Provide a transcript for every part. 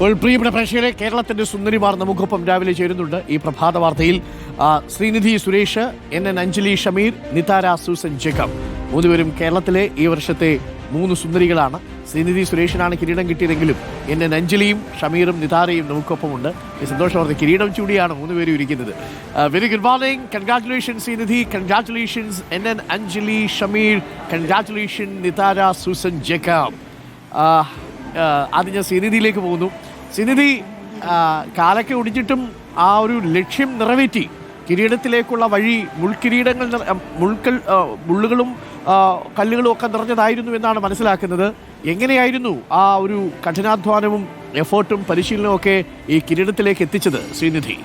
പ്രിയപ്പെട്ട പ്രേക്ഷകരെ കേരളത്തിന്റെ സുന്ദരിമാർ നമുക്കൊപ്പം രാവിലെ ചേരുന്നുണ്ട്. ഈ പ്രഭാത വാർത്തയിൽ Srinidhi Suresh N N Anjali Shameer Nithara Susan Jacob. മൂന്നുപേരും കേരളത്തിലെ ഈ വർഷത്തെ മൂന്ന് സുന്ദരികളാണ്. ശ്രീനിധി സുരേഷിനാണ് കിരീടം കിട്ടിയതെങ്കിലും എൻ എൻ അഞ്ജലിയും ഷമീറും നിതാരയും നമുക്കൊപ്പമുണ്ട്. ഈ സന്തോഷവാർത്ത കിരീടം ചൂടിയാണ് മൂന്നുപേരും ഇരിക്കുന്നത്. Very good morning. Congratulation Srinidhi. Congratulations N N Anjali Shameer. Congratulation Nithara Susan Jacob. ആദ്യം ഞാൻ ശ്രീനിധിയിലേക്ക് പോകുന്നു. ആ, കാലൊക്കെ ഒടിഞ്ഞിട്ടും ആ ഒരു ലക്ഷ്യം നിറവേറ്റി. കിരീടത്തിലേക്കുള്ള വഴി മുൾക്കിരീടങ്ങൾ മുൾക്കൽ മുള്ളുകളും കല്ലുകളും ഒക്കെ നിറഞ്ഞതായിരുന്നു എന്നാണ് മനസ്സിലാക്കുന്നത്. എങ്ങനെയായിരുന്നു ആ ഒരു കഠിനാധ്വാനവും എഫേർട്ടും പരിശീലനവും ഒക്കെ ഈ കിരീടത്തിലേക്ക് എത്തിച്ചത് ശ്രീനിധി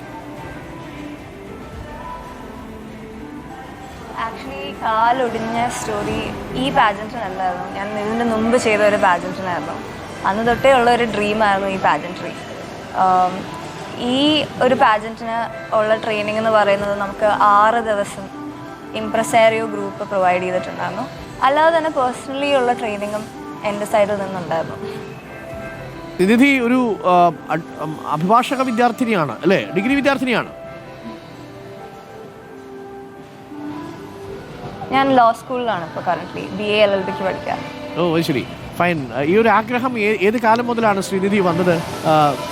ആക്ച്വലി കാലൊടിഞ്ഞ സ്റ്റോറി ഈ പാജന്റിനല്ലായിരുന്നു ഞാൻ ഇതിന് മുമ്പ് ചെയ്ത ഒരു പാജന്റിനായിരുന്നു അന്ന് തൊട്ടേ ഉള്ള ഒരു ഡ്രീമായിരുന്നു ഈ പാജൻട്രി ഈ ഒരു പാജന്റിന് ഉള്ള ട്രെയിനിങ് എന്ന് പറയുന്നത് നമുക്ക് ആറ് ദിവസം ഇംപ്രസാരിയോ ഗ്രൂപ്പ് പ്രൊവൈഡ് ചെയ്തിട്ടുണ്ടായിരുന്നു. അല്ലാതെ തന്നെ പേഴ്സണലി ഉള്ള ട്രെയിനിങ്ങും എന്റെ സൈഡിൽ നിന്നുണ്ടായിരുന്നു. നിധി ഒരു അഭിഭാഷക വിദ്യാർത്ഥിനിയാണ് അല്ലേ? ഡിഗ്രി വിദ്യാർത്ഥിനിയാണ്. ഞാൻ ലോ സ്കൂളിലാണ് ഇപ്പോൾ currently B A L L ബിക്ക് പഠിക്കുക ഓ ശരി. ഫൈൻ. ഈ ഒരു ആഗ്രഹം ഏത് കാലം മുതലാണ് ശ്രീനിധി വന്നത്?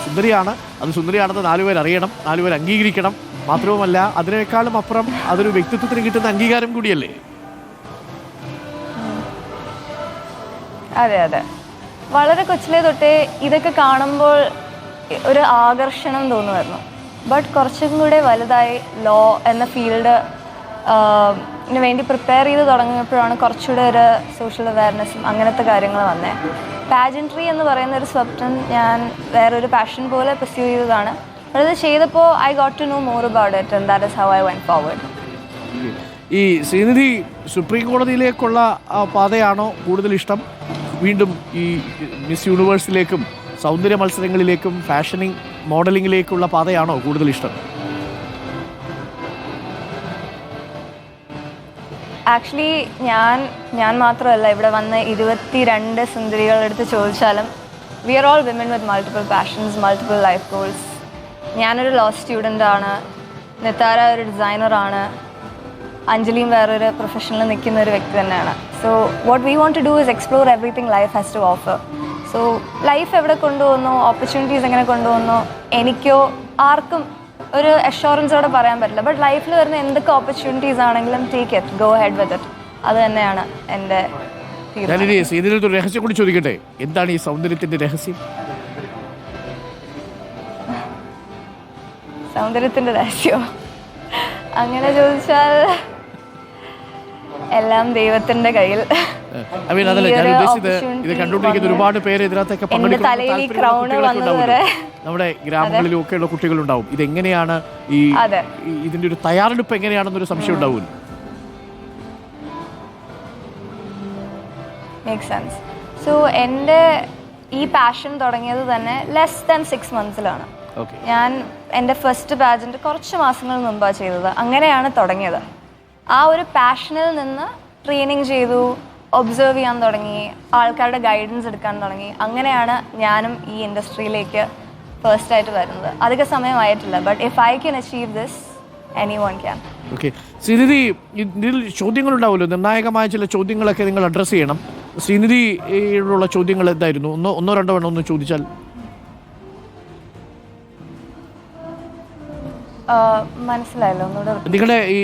സുന്ദരിയാണ്. അത് സുന്ദരിയാണെന്ന് നാലുപേർ അറിയണം. നാലുപേർ അംഗീകരിക്കണം. മാത്രവുമല്ല അതിനേക്കാളും അപ്പുറം അതൊരു വ്യക്തിത്വത്തിന് കിട്ടുന്ന അംഗീകാരം കൂടിയല്ലേ? അതെ അതെ. വളരെ കൊച്ചിലെ തൊട്ടേ ഇതൊക്കെ കാണുമ്പോൾ ഒരു ആകർഷണം തോന്നുമായിരുന്നു. ബട്ട് കുറച്ചും കൂടെ വലുതായി ലോ എന്ന ഫീൽഡ് വേണ്ടി പ്രിപ്പയർ ചെയ്ത് തുടങ്ങിയപ്പോഴാണ് കുറച്ചുകൂടെ ഒരു സോഷ്യൽ അവയർനെസ്സും അങ്ങനത്തെ കാര്യങ്ങൾ വന്നത് പാജൻട്രി എന്ന് പറയുന്ന ഒരു സ്വപ്നം ഞാൻ വേറൊരു പാഷൻ പോലെ പെർസ്യൂ ചെയ്തതാണ്. അത് ചെയ്തപ്പോൾ I got to know more about it and that is how I won forward ഈ ശ്രീനിധി സുപ്രീം കോടതിയിലേക്കുള്ള പാതയാണോ കൂടുതൽ ഇഷ്ടം? വീണ്ടും ഈ മിസ് യൂണിവേഴ്സിലേക്കും സൗന്ദര്യ മത്സരങ്ങളിലേക്കും ഫാഷനിങ് മോഡലിങ്ങിലേക്കുള്ള പാതയാണോ കൂടുതൽ ഇഷ്ടം? ആക്ച്വലി ഞാൻ ഞാൻ മാത്രമല്ല ഇവിടെ വന്ന് ഇരുപത്തിരണ്ട് രണ്ട് സുന്ദരികളെടുത്ത് ചോദിച്ചാലും we are all women with multiple passions multiple life goals ഞാനൊരു ലോ സ്റ്റുഡന്റ് ആണ് നിത്താര ഒരു ഡിസൈനറാണ് അഞ്ജലിയും വേറൊരു പ്രൊഫഷനിൽ നിൽക്കുന്ന ഒരു വ്യക്തി തന്നെയാണ്. So what we want to do is explore everything life has to offer so life എവിടെ കൊണ്ടുപോകുന്നു ഓപ്പർച്യൂണിറ്റീസ് എങ്ങനെ കൊണ്ടുപോകുന്നു എനിക്കോ ആർക്കും ഒരു അഷുറൻസോടെ പറയാൻ പറ്റില്ല. ബട്ട് ലൈഫിൽ വരുന്ന എന്തൊക്കെ ഓപ്പർച്യൂണിറ്റീസ് ആണെങ്കിലും take it go head with it അത് തന്നെയാണ് എന്റെ തീരുമാനം. ഞാനിനി രഹസ്യം കൂടി ചോദിക്കട്ടെ? എന്താണ് ഈ സൗന്ദര്യത്തിന്റെ രഹസ്യം? സൗന്ദര്യത്തിന്റെ രഹസ്യമോ അങ്ങനെ ചോദിച്ചാൽ എല്ലാം ദൈവത്തിന്റെ കയ്യിൽ. ഇത് കണ്ടുകൊണ്ടിരിക്കുന്ന ഒരുപാട് പേര് ഇതിനകത്തൊക്കെ എന്റെ പങ്കെടുക്കുന്ന നമ്മുടെ ഗ്രാമങ്ങളിലും ഒക്കെ ഉള്ള കുട്ടികളുണ്ടാവും. ഇതെങ്ങനെയാണ് ഈ ഇതിന്റെ ഒരു തയ്യാറെടുപ്പ് എങ്ങനെയാണെന്നൊരു സംശയം ഉണ്ടാവും മേക്ക് സെൻസ് സോ എന്റെ ഈ പാഷൻ തുടങ്ങിയത് തന്നെ ലെസ് ദാൻ സിക്സ് മന്ത്സിലാണ് ഞാൻ എന്റെ ഫസ്റ്റ് ബാച്ചിന്റെ കുറച്ച് മാസങ്ങൾ മുമ്പാണ് ചെയ്തത്. അങ്ങനെയാണ് തുടങ്ങിയത്. ആ ഒരു പാഷനിൽ നിന്ന് ട്രെയിനിങ് ചെയ്തു ഒബ്സർവ് ചെയ്യാൻ തുടങ്ങി ആൾക്കാരുടെ ഗൈഡൻസ് എടുക്കാൻ തുടങ്ങി. അങ്ങനെയാണ് ഞാനും ഈ ഇൻഡസ്ട്രിയിലേക്ക് ഫസ്റ്റ് ആയിട്ട് വരുന്നത്. അധിക സമയമായിട്ടില്ല. But if I can achieve this anyone can okay Srinidhi ഇതിൽ ചോദ്യങ്ങളുണ്ടാവുമല്ലോ? നിർണായകമായ ചില ചോദ്യങ്ങളൊക്കെ നിങ്ങൾ അഡ്രസ്സ് ചെയ്യണം. ശ്രീനിധിയുള്ള ചോദ്യങ്ങൾ എന്തായിരുന്നു? ഒന്നോ ഒന്നോ രണ്ടോ എണ്ണം ഒന്ന് ചോദിച്ചാൽ മനസ്സിലായല്ലോ. ഒന്നുകൂടെ നിങ്ങളുടെ ഈ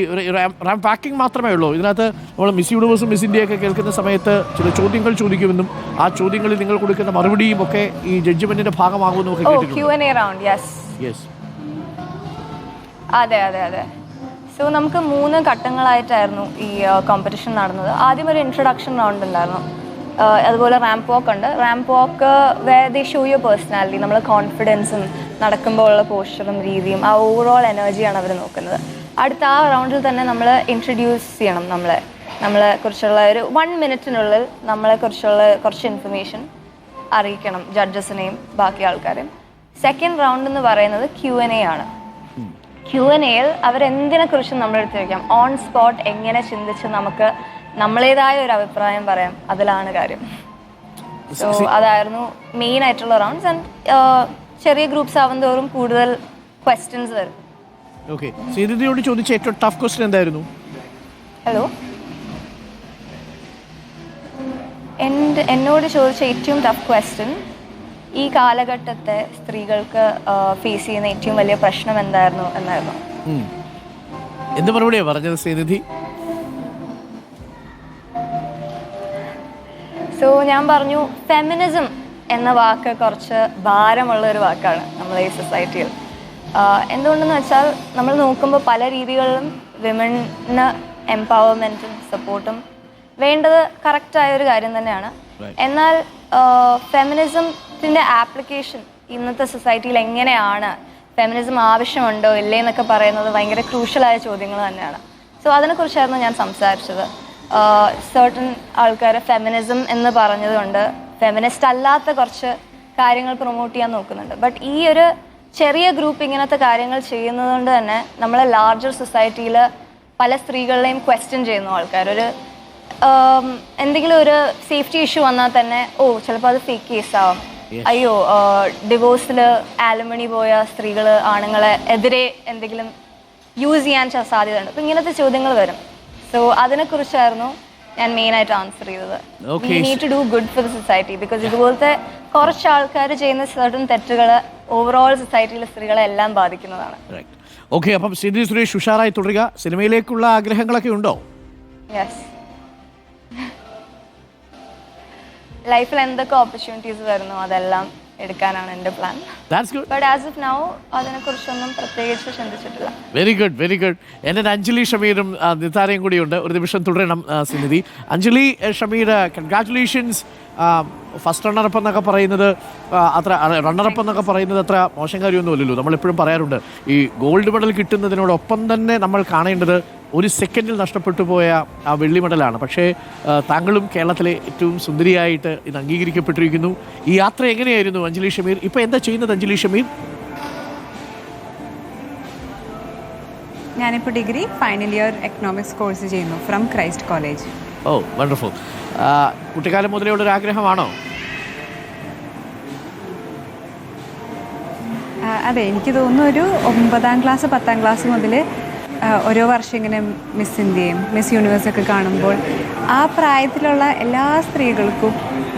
റാം പാക്കിംഗ് മാത്രമേ ഉള്ളൂ. ഇതിനകത്ത് നമ്മൾ മിസ് യൂണിവേഴ്സും മിസ് ഇന്ത്യയൊക്കെ കേൾക്കുന്ന സമയത്ത് ചില ചോദ്യങ്ങൾ ചോദിക്കുമെന്നും ആ ചോദ്യങ്ങളിൽ നിങ്ങൾ കൊടുക്കുന്ന മറുപടിയും ഒക്കെ ഈ ജഡ്ജ്മെന്റിന്റെ ഭാഗമാകുമെന്നും ഒക്കെ കേട്ടിട്ടുണ്ട്. അതെ അതെ അതെ. സോ നമുക്ക് മൂന്ന് ഘട്ടങ്ങളായിട്ടായിരുന്നു ഈ കോമ്പറ്റീഷൻ നടന്നത്. ആദ്യം ഒരു ഇൻട്രൊഡക്ഷൻ റൗണ്ട് ഉണ്ടായിരുന്നു. അതുപോലെ റാമ്പ് വാക്ക് ഉണ്ട്. Ramp walk way the show your personality നമ്മൾ കോൺഫിഡൻസും നടക്കുമ്പോൾ ഉള്ള പോസ്ചറും രീതിയും ആ ഓവറോൾ എനർജിയാണ് അവർ നോക്കുന്നത്. അടുത്ത ആ റൗണ്ടിൽ തന്നെ നമ്മൾ ഇൻട്രൊഡ്യൂസ് ചെയ്യണം നമ്മളെ. നമ്മളെ കുറിച്ചുള്ള ഒരു വൺ മിനിറ്റിനുള്ളിൽ നമ്മളെ കുറിച്ചുള്ള കുറച്ച് ഇൻഫർമേഷൻ അറിയിക്കണം ജഡ്ജസിനെയും ബാക്കി ആൾക്കാരെയും. സെക്കൻഡ് റൗണ്ട് എന്ന് പറയുന്നത് ക്യു എൻ എ ആണ്. ക്യു എൻ എയിൽ അവരെന്തിനെ കുറിച്ചും നമ്മളെടുത്ത് ചോദിക്കാം. ഓൺ സ്പോട്ട് എങ്ങനെ ചിന്തിച്ച് നമുക്ക് നമ്മളേതായ ഒരു അഭിപ്രായം പറയാം. അതിലാണ് കാര്യം. സോ അതായിരുന്നു മെയിൻ ആയിട്ടുള്ള റൗണ്ട്സ് ആൻഡ് ചെറിയ ഗ്രൂപ്പ്സ് ആവും തോറും കൂടുതൽ ക്വസ്റ്റ്യൻസ് വരും. ഓക്കെ ശ്രീനിധിയോട് ചോദിച്ച ഏറ്റവും ടഫ് ക്വസ്റ്റ്യൻ എന്തായിരുന്നു? ഹലോ എന്റെ എന്നോട് ചോദിച്ച ഏറ്റവും ടഫ് ക്വസ്റ്റ്യൻ ഈ കാലഘട്ടത്തെ സ്ത്രീകൾക്ക് ഫേസ് ചെയ്യുന്ന ഏറ്റവും വലിയ പ്രശ്നം എന്തായിരുന്നു എന്നായിരുന്നു. എന്ത് മറുപടിയാണ് പറഞ്ഞത് ശ്രീനിധി? സോ ഞാൻ പറഞ്ഞു ഫെമിനിസം എന്ന വാക്ക് കുറച്ച് ഭാരമുള്ള ഒരു വാക്കാണ് നമ്മളെ ഈ സൊസൈറ്റിയിൽ. എന്തുകൊണ്ടെന്ന് വെച്ചാൽ നമ്മൾ നോക്കുമ്പോൾ പല രീതികളിലും വിമണിന് എംപവർമെന്റും സപ്പോർട്ടും വേണ്ടത് കറക്റ്റായ ഒരു കാര്യം തന്നെയാണ്. എന്നാൽ ഫെമിനിസത്തിന്റെ ആപ്ലിക്കേഷൻ ഇന്നത്തെ സൊസൈറ്റിയിൽ എങ്ങനെയാണ്? ഫെമിനിസം ആവശ്യമുണ്ടോ ഇല്ലേ എന്നൊക്കെ പറയുന്നത് ഭയങ്കര ക്രൂഷ്യലായ ചോദ്യങ്ങൾ തന്നെയാണ്. സോ അതിനെക്കുറിച്ചായിരുന്നു ഞാൻ സംസാരിച്ചത്. സർട്ടൺ ആൾക്കാർ ഫെമിനിസം എന്ന് പറഞ്ഞതുകൊണ്ട് ഫെമിനിസ്റ്റ് അല്ലാത്ത കുറച്ച് കാര്യങ്ങൾ പ്രൊമോട്ട് ചെയ്യാൻ നോക്കുന്നുണ്ട്. ബട്ട് ഈ ഒരു ചെറിയ ഗ്രൂപ്പ് ഇങ്ങനത്തെ കാര്യങ്ങൾ ചെയ്യുന്നത് കൊണ്ട് തന്നെ നമ്മളെ ലാർജർ സൊസൈറ്റിയിൽ പല സ്ത്രീകളെയും ക്വസ്റ്റ്യൻ ചെയ്യുന്നു ആൾക്കാർ ഒരു എന്തെങ്കിലും ഒരു സേഫ്റ്റി ഇഷ്യൂ വന്നാൽ തന്നെ ഓ ചിലപ്പോൾ അത് ഫേക്ക് കേസാവും അയ്യോ ഡിവോഴ്സിൽ ആലുമണി പോയ സ്ത്രീകൾ ആണുങ്ങളെ എതിരെ എന്തെങ്കിലും യൂസ് ചെയ്യാൻ സാധ്യതയുണ്ട്. അപ്പം ഇങ്ങനത്തെ ചോദ്യങ്ങൾ വരും. സോ അതിനെക്കുറിച്ചായിരുന്നു ഞാൻ മെയിനായിട്ട് ആൻസർ ചെയ്തത്. Okay. Need to do good for the society because ഇതുപോലത്തെ കുറച്ച് ആൾക്കാർ ചെയ്യുന്ന സർട്ടൺ തെറ്റുകൾ ഓവറോൾ സൊസൈറ്റിയിലെ സ്ത്രീകളെ എല്ലാം ബാധിക്കുന്നതാണ്. ഓക്കെ അപ്പം ശ്രീനിധി സുരേഷ് ഉഷാറായി തുടരുക. സിനിമയിലേക്കുള്ള ആഗ്രഹങ്ങളൊക്കെ ഉണ്ടോ? യെസ് ലൈഫിൽ എന്തൊക്കെ ഓപ്പർച്യൂണിറ്റീസ് വരുന്നു അതെല്ലാം എടുക്കാനാണ് എന്റെ plan. That's good but as of now അതിനെക്കുറിച്ചൊന്നും പ്രത്യേകിച്ച് ചിന്തിച്ചിട്ടില്ല. വെരി ഗുഡ് വെരി ഗുഡ് എന്റെ അഞ്ജലി ഷമീറും നിതാരയും കൂടിയുണ്ട് ഒരു നിമിഷം തുടരണം Sunidhi Anjali Shameer congratulations first runner-up എന്നൊക്കെ പറയുന്നത് അത്ര റണ്ണറപ്പ് എന്നൊക്കെ പറയുന്നത് അത്ര മോശം കാര്യമൊന്നുമല്ലല്ലോ. നമ്മൾ എപ്പോഴും പറയാറുണ്ട് ഈ ഗോൾഡ് മെഡൽ കിട്ടുന്നതിനോടൊപ്പം തന്നെ നമ്മൾ കാണേണ്ടത് ഒരു സെക്കൻഡിൽ നഷ്ടപ്പെട്ടു പോയ ആ വെള്ളി മെഡലാണ്. പക്ഷേ താങ്കളും കേരളത്തിലെ ഏറ്റവും സുന്ദരിയായിട്ട് ഇത് അംഗീകരിക്കപ്പെട്ടിരിക്കുന്നു. ഈ യാത്ര എങ്ങനെയായിരുന്നു അഞ്ജലി ഷമീർ? ഇപ്പോൾ എന്താ ചെയ്യുന്നത് അഞ്ജലി ഷമീർ? ഞാനിപ്പോൾ degree final year economics course ചെയ്യുന്നു from Christ college oh wonderful. കുട്ടിക്കാലം മുതലേ ഉള്ളൊരു ആഗ്രഹമാണോ? അതെ എനിക്ക് തോന്നുന്നു ഒരു ഒമ്പതാം ക്ലാസ് പത്താം ക്ലാസ് മുതൽ ഓരോ വർഷം ഇങ്ങനെ മിസ് ഇന്ത്യയും മിസ് യൂണിവേഴ്സൊക്കെ കാണുമ്പോൾ ആ പ്രായത്തിലുള്ള എല്ലാ സ്ത്രീകൾക്കും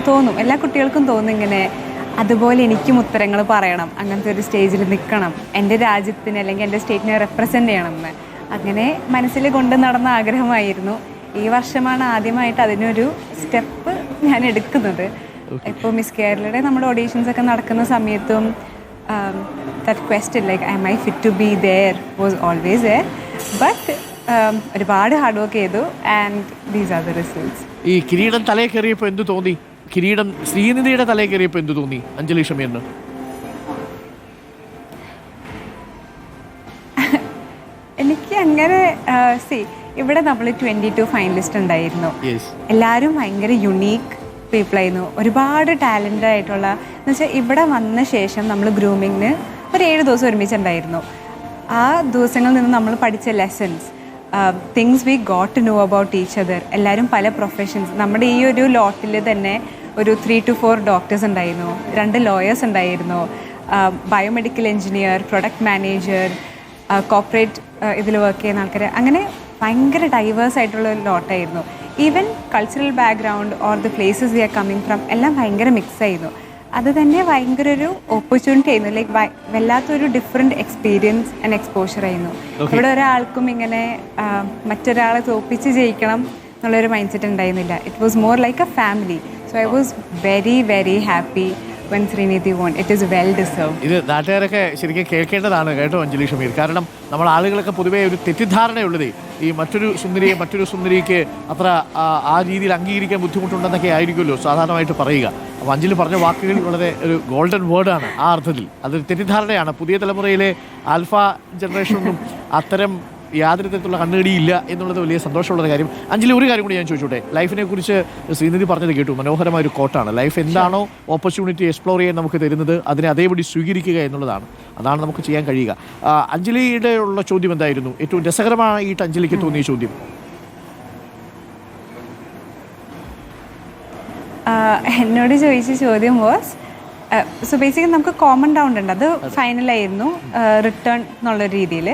തോന്നും എല്ലാ കുട്ടികൾക്കും തോന്നും ഇങ്ങനെ അതുപോലെ എനിക്കും ഉത്തരങ്ങൾ പറയണം അങ്ങനത്തെ ഒരു സ്റ്റേജിൽ നിൽക്കണം എന്റെ രാജ്യത്തിന് അല്ലെങ്കിൽ എന്റെ സ്റ്റേറ്റിനെ റെപ്രസെന്റ് ചെയ്യണം എന്ന് അങ്ങനെ മനസ്സിൽ കൊണ്ട് നടന്ന ആഗ്രഹമായിരുന്നു. ഈ വർഷമാണ് ആദ്യമായിട്ട് അതിനൊരു സ്റ്റെപ്പ് ഞാൻ എടുക്കുന്നത്. ഇപ്പോൾ മിസ് കേരളയുടെ നമ്മുടെ ഓഡീഷൻസ് ഒക്കെ നടക്കുന്ന സമയത്തും that that like I my fit to be be was always always but um, ഒരുപാട് ഹാർഡ് വർക്ക് ചെയ്തു and these are the results ഈ കിരീടം തലയിൽ കയറിയപ്പോൾ എന്ത് തോന്നി? കിരീടം ശ്രീനിധിയുടെ തലയിൽ കയറിയപ്പോൾ എന്ത് തോന്നി? അഞ്ജലി ഷമീറിന്. എനിക്ക് അങ്ങനെ സി ഇവിടെ നമ്മൾ ട്വന്റി ടു ഫൈനലിസ്റ്റ് ഉണ്ടായിരുന്നു എല്ലാവരും ഭയങ്കര യുണീക്ക് പീപ്പിൾ ആയിരുന്നു. ഒരുപാട് ടാലന്റ് ആയിട്ടുള്ള എന്ന് വെച്ചാൽ ഇവിടെ വന്ന ശേഷം നമ്മൾ ഗ്രൂമിങ്ങിന് ഒരു ഏഴ് ദിവസം ഒരുമിച്ചുണ്ടായിരുന്നു ആ ദിവസങ്ങളിൽ നിന്ന് നമ്മൾ പഠിച്ച lessons things we got to know about each other എല്ലാവരും പല പ്രൊഫഷൻസ് നമ്മുടെ ഈ ഒരു ലോട്ടിൽ തന്നെ ഒരു ത്രീ ടു ഫോർ ഡോക്ടേഴ്സ് ഉണ്ടായിരുന്നു. രണ്ട് ലോയേഴ്സ് ഉണ്ടായിരുന്നു. Biomedical engineer product manager corporate ഇതിൽ വർക്ക് ചെയ്യുന്ന ആൾക്കാർ അങ്ങനെ ഭയങ്കര ഡൈവേഴ്സ് ആയിട്ടുള്ള ഒരു ലോട്ടായിരുന്നു even cultural background or the places we are coming from എല്ലാം ഭയങ്കര മിക്സ് ആയിരുന്നു. അത് തന്നെ ഭയങ്കര ഒരു ഓപ്പർച്യൂണിറ്റി ആയിരുന്നു ലൈക്ക് വല്ലാത്തൊരു ഡിഫറെന്റ് എക്സ്പീരിയൻസ് ആൻഡ് എക്സ്പോഷർ ആയിരുന്നു. ഇവിടെ ഒരാൾക്കും ഇങ്ങനെ മറ്റൊരാളെ തോപ്പിച്ച് ജയിക്കണം എന്നുള്ളൊരു മൈൻഡ് സെറ്റ് ഉണ്ടായിരുന്നില്ല. It was more like a family so I was very very happy when Srinidhi won it is well deserve ഇത് നാട്ടുകാരൊക്കെ ശരിക്കും കേൾക്കേണ്ടതാണ് കേട്ടോ അഞ്ജലി ഷമീർ. കാരണം നമ്മൾ ആളുകളൊക്കെ പൊതുവേ ഒരു തെറ്റിദ്ധാരണയുള്ളത് ഈ മറ്റൊരു സുന്ദരിയെ മറ്റൊരു സുന്ദരിക്ക് അത്ര ആ രീതിയിൽ അംഗീകരിക്കാൻ ബുദ്ധിമുട്ടുണ്ടെന്നൊക്കെ ആയിരിക്കുമല്ലോ സാധാരണമായിട്ട് പറയുക. അപ്പോൾ അഞ്ജലി പറഞ്ഞ വാക്കുകൾ വളരെ ഒരു ഗോൾഡൻ വേർഡാണ് ആ അർത്ഥത്തിൽ. അതൊരു തെറ്റിദ്ധാരണയാണ്. പുതിയ തലമുറയിലെ ആൽഫ ജനറേഷനൊന്നും അത്തരം യാതൊരു തരത്തിലുള്ള കണ്ണുകടിയില്ല എന്നുള്ളത് വലിയ സന്തോഷമുള്ള ഒരു കാര്യം. അഞ്ജലി ഒരു കാര്യം കൂടി ഞാൻ ചോദിച്ചോട്ടെ? ലൈഫിനെ കുറിച്ച് ശ്രീനിധി പറഞ്ഞത് കേട്ടു. മനോഹരമായ ഒരു കോട്ടാണ്. ലൈഫ് എന്താണോ ഓപ്പർച്യൂണിറ്റി എക്സ്പ്ലോർ ചെയ്യാൻ നമുക്ക് തരുന്നത് അതിനെ അതേപടി സ്വീകരിക്കുക എന്നുള്ളതാണ്. അതാണ് നമുക്ക് ചെയ്യാൻ കഴിയുക. അഞ്ജലിയുടെ ഉള്ള ചോദ്യം എന്തായിരുന്നു? ഏറ്റവും രസകരമായിട്ട് അഞ്ജലിക്ക് തോന്നിയ ചോദ്യം. എന്നോട് ചോദിച്ച ചോദ്യം വാസ് സോ ബേസിക്കലി നമുക്ക് കോമൺ റൗണ്ട് ഉണ്ട്. അത് ഫൈനലായിരുന്നു റിട്ടേൺ എന്നുള്ള രീതിയിൽ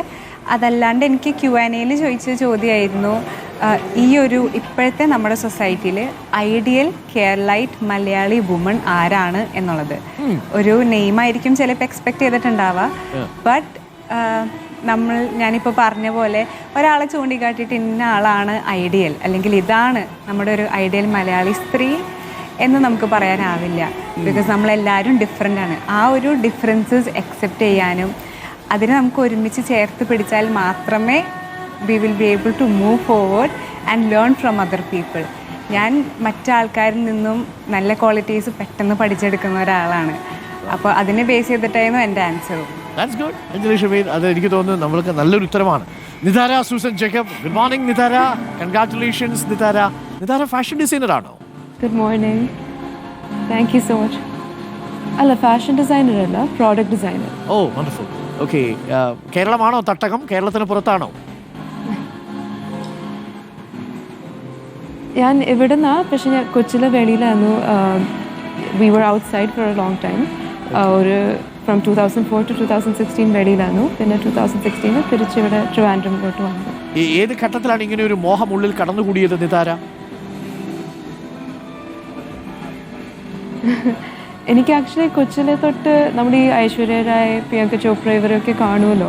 അതല്ലാണ്ട് എനിക്ക് ക്യു ആൻ എയിൽ ചോദിച്ച ചോദ്യമായിരുന്നു ഈ ഒരു ഇപ്പോഴത്തെ നമ്മുടെ സൊസൈറ്റിയിൽ ഐഡിയൽ കേരളൈറ്റ് മലയാളി വുമൺ ആരാണ് എന്നുള്ളത്? ഒരു നെയിമായിരിക്കും ചിലപ്പോൾ എക്സ്പെക്ട് ചെയ്തിട്ടുണ്ടാവുക ബട്ട് നമ്മൾ ഞാനിപ്പോൾ പറഞ്ഞ പോലെ ഒരാളെ ചൂണ്ടിക്കാട്ടിയിട്ട് ഇന്ന ആളാണ് ഐഡിയൽ അല്ലെങ്കിൽ ഇതാണ് നമ്മുടെ ഒരു ഐഡിയൽ മലയാളി സ്ത്രീ എന്ന് നമുക്ക് പറയാനാവില്ല. ബിക്കോസ് നമ്മളെല്ലാവരും ഡിഫറെന്റ് ആണ്. ആ ഒരു ഡിഫറൻസസ് അക്സെപ്റ്റ് ചെയ്യാനും അതിനെ നമുക്ക് ഒരുമിച്ച് ചേർത്ത് പിടിച്ചാൽ മാത്രമേ we will be able to move forward and learn from other people ഞാൻ മറ്റാൾക്കാരിൽ നിന്നും നല്ല ക്വാളിറ്റീസ് പെട്ടെന്ന് പഠിച്ചെടുക്കുന്ന ഒരാളാണ്. അപ്പോൾ അതിനെ ബേസ് ചെയ്തിട്ടായിരുന്നു എന്റെ ആൻസറും ദാറ്റ്സ് ഗുഡ് അഞ്ജലി ഷമീർ അത് എനിക്ക് തോന്നുന്നു നമ്മൾക്ക് നല്ലൊരു ഉത്തരമാണ്. Nithara Susan Jacob good morning Nithara. Congratulations Nithara. Nithara fashion designer ആണോ? Good morning thank you so much. അല്ല ഫാഷൻ ഡിസൈനർ അല്ല product designer oh wonderful okay കേരളമാണോ തട്ടകം? കേരളത്തിന് പുറത്താണോ? ഞാൻ ഇവിടുന്ന് പക്ഷെ ഞാൻ കൊച്ചിലെ വെളിയിലായിരുന്നു we were outside for a long time ഒരു from two thousand four to two thousand sixteen വെളിയിലായിരുന്നു പിന്നെ ടു തൗസൻഡ് സിക്സ്റ്റീനിൽ തിരിച്ച് ഇവിടെ ട്രിവാൻഡ്രമിലോട്ട് വന്നു. ഈ ഏത് ഘട്ടത്തിലാണ് ഇങ്ങനെ ഒരു മോഹം ഉള്ളിൽ കടന്നുകൂടിയത് നിതാര? എനിക്ക് ആക്ച്വലി കൊച്ചിലെ തൊട്ട് നമ്മുടെ ഈ ഐശ്വര്യ റായ് പ്രിയങ്ക ചോപ്ര ഇവരൊക്കെ കാണുമല്ലോ.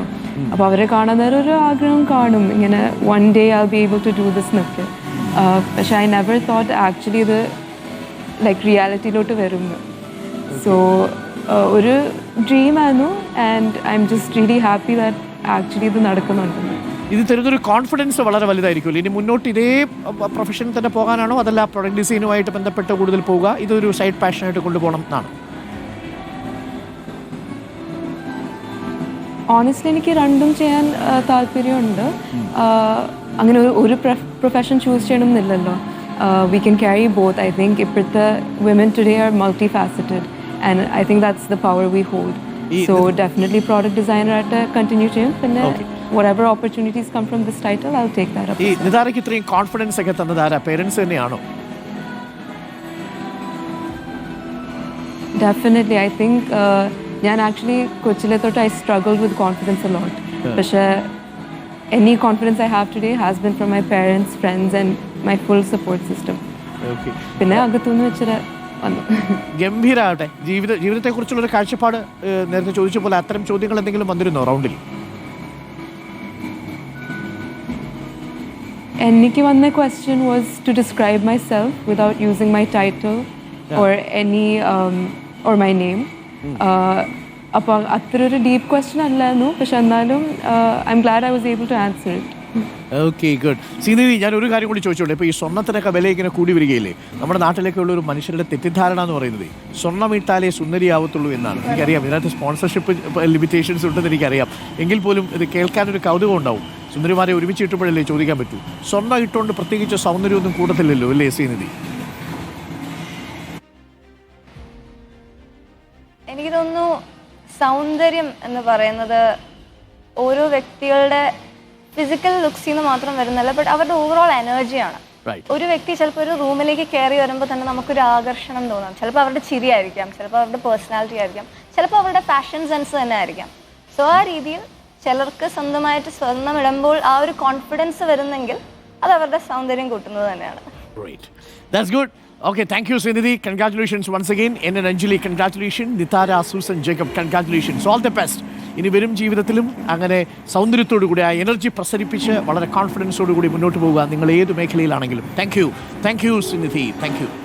അപ്പോൾ അവരെ കാണാൻ നേരം ഒരു ആഗ്രഹം കാണും. ഇങ്ങനെ one day I be able to do this എന്നൊക്കെ. പക്ഷെ ഐ നെവർ തോട്ട് ആക്ച്വലി ഇത് ലൈക്ക് റിയാലിറ്റിയിലോട്ട് വരുന്നു. സോ ഒരു ഡ്രീം ആയിരുന്നു. And I'm just really happy that actually ഇത് നടക്കുന്നുണ്ടെന്ന് ഇത് തരുന്നൊരു കോൺഫിഡൻസ് വളരെ വലുതായിരിക്കുമല്ലോ. ഇനി മുന്നോട്ട് ഇതേ പ്രൊഫഷൻ തന്നെ പോകാനാണോ അതല്ല പ്രൊഡക്റ്റ് ഡിസൈനുമായിട്ട് ബന്ധപ്പെട്ട് കൂടുതൽ പോവുക? ഇതൊരു സൈഡ് പാഷനായിട്ട് കൊണ്ടുപോകണം എന്നാണ്. ഓണസ്റ്റ്ലി എനിക്ക് രണ്ടും ചെയ്യാൻ താല്പര്യമുണ്ട്. അങ്ങനെ ഒരു ഒരു പ്രൊഫഷൻ ചൂസ് ചെയ്യണം എന്നില്ലല്ലോ we can carry both I think ഇപ്പോഴത്തെ women today are multifaceted and I think that's the power we hold so definitely product ഡിസൈനറായിട്ട് continue ചെയ്യും പിന്നെ whatever opportunities come from this title i'll take that up ഈ നിതാരയ്ക്ക് ഇത്രയും confidence ഒക്കെ തന്നത് ആരാ? Parents തന്നെയാണോ? Definitely I think ഞാൻ actually കൊച്ചിലെ തൊട്ട് I struggle with confidence a lot പക്ഷേ any confidence I have today has been from my parents friends and my full support system പിന്നെ അകത്തുനിന്ന് വെച്ചിട്ട് വന്നു ഗംഭീരാവട്ടെ. ജീവിത ജീവിതത്തെക്കുറിച്ചുള്ള ഒരു കാഴ്ചപ്പാട് നേരത്തെ ചോദിച്ച പോലെ അത്തരം ചോദ്യങ്ങൾ എന്തെങ്കിലും വന്നിരുന്നോ റൗണ്ടിൽ? എനിക്ക് വന്ന question was to describe myself without using my title or any or my name അപ്പോൾ അത്ര ഒരു ഡീപ്പ് ക്വസ്റ്റ്യൻ അല്ലായിരുന്നു. പക്ഷെ എന്നാലും I'm glad I was able to answer it okay good Sinidhi ഞാൻ ഒരു കാര്യം കൂടി ചോദിച്ചോളൂ ഇപ്പോൾ ഈ സ്വർണത്തിനൊക്കെ വില ഇങ്ങനെ കൂടി വരികയില്ലേ? നമ്മുടെ നാട്ടിലൊക്കെ ഉള്ള ഒരു മനുഷ്യരുടെ തെറ്റിദ്ധാരണ എന്ന് പറയുന്നത് സ്വർണം ഇട്ടാലേ സുന്ദരിയാവത്തുള്ളൂ എന്നാണ്. എനിക്കറിയാം ഇതിനകത്ത് സ്പോൺസർഷിപ്പ് ലിമിറ്റേഷൻസ് ഉണ്ടെന്ന് എനിക്കറിയാം. എങ്കിൽ പോലും ഇത് കേൾക്കാനൊരു കൗതുകം ഉണ്ടാവും. സുന്ദരിമാരെ ഒരുമിച്ച് ഇട്ടപ്പോഴല്ലേ ചോദിക്കാൻ പറ്റൂ? സ്വർണം ഇട്ടുകൊണ്ട് പ്രത്യേകിച്ച് സൗന്ദര്യമൊന്നും കൂടത്തില്ലല്ലോ അല്ലേ ശ്രീനിധി എനിക്ക് തോന്നുന്നു സൗന്ദര്യം എന്ന് പറയുന്നത് ഓരോ വ്യക്തികളുടെ ഫിസിക്കൽ ലുക്സിൽ നിന്ന് മാത്രം വരുന്നല്ല ബട്ട് അവരുടെ ഓവറോൾ എനർജിയാണ്. ഒരു വ്യക്തി ചിലപ്പോൾ ഒരു റൂമിലേക്ക് കയറി വരുമ്പോൾ തന്നെ നമുക്കൊരു ആകർഷണം തോന്നാം ചിലപ്പോൾ അവരുടെ ചിരി ആയിരിക്കാം ചിലപ്പോൾ അവരുടെ പേഴ്സണാലിറ്റി ആയിരിക്കാം ചിലപ്പോൾ അവരുടെ ഫാഷൻ സെൻസ് തന്നെ ആയിരിക്കാം സോ ആ രീതിയിൽ ചിലർക്ക് സ്വന്തമായിട്ട് സ്വർണം ഇടുമ്പോൾ ആ ഒരു കോൺഫിഡൻസ് വരുന്നെങ്കിൽ അത് അവരുടെ സൗന്ദര്യം കൂട്ടുന്നത് തന്നെയാണ് okay That's good. Okay, thank you, Srinidhi. Congratulations once again. N N Anjali congratulation Nithara Susan Jacob congratulations all the best ഇനി വരും ജീവിതത്തിലും അങ്ങനെ സൗന്ദര്യത്തോടു കൂടി ആ എനർജി പ്രസരിപ്പിച്ച് വളരെ കോൺഫിഡൻസോടു കൂടി മുന്നോട്ട് പോവുക നിങ്ങൾ ഏത് മേഖലയിലാണെങ്കിലും. Thank you thank you Sunidhi thank you